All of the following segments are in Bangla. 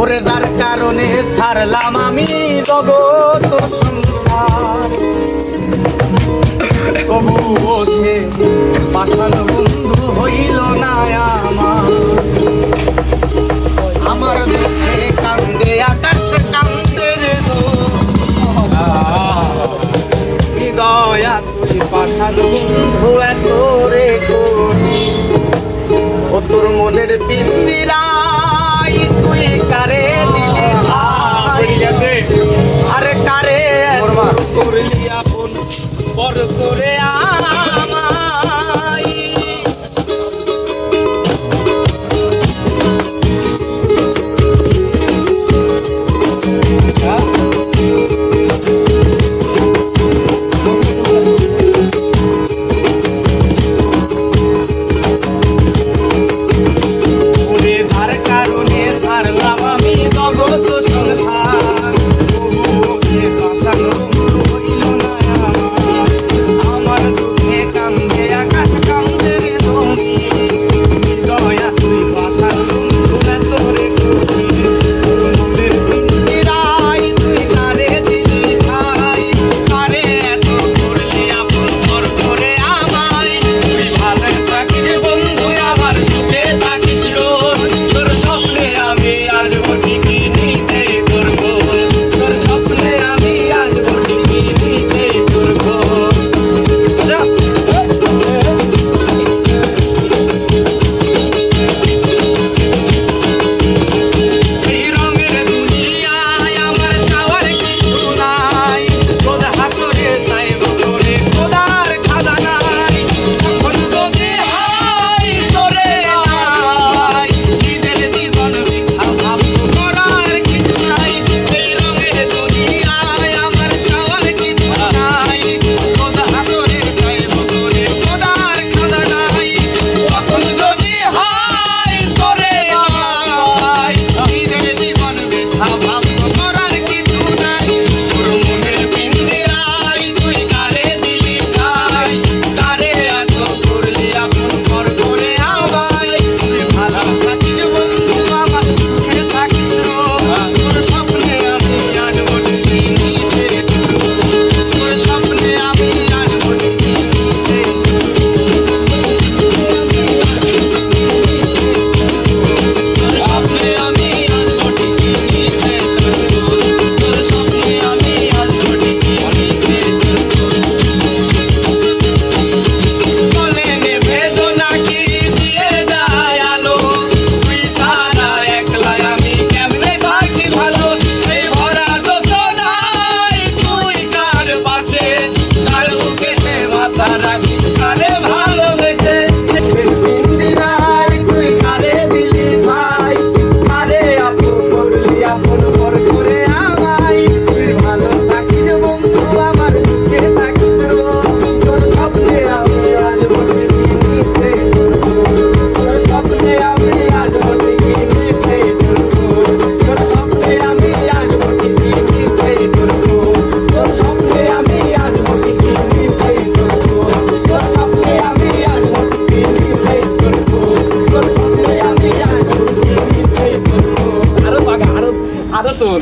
ওরে যার কারণে ছাড়লাম আমি পাষাণ বন্ধু হইল না আমার। আমার কান্দে, আকাশ কান্দে হৃদয়া বন্ধু, এত রে ও তোর মনের পিন্দিরাই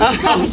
아,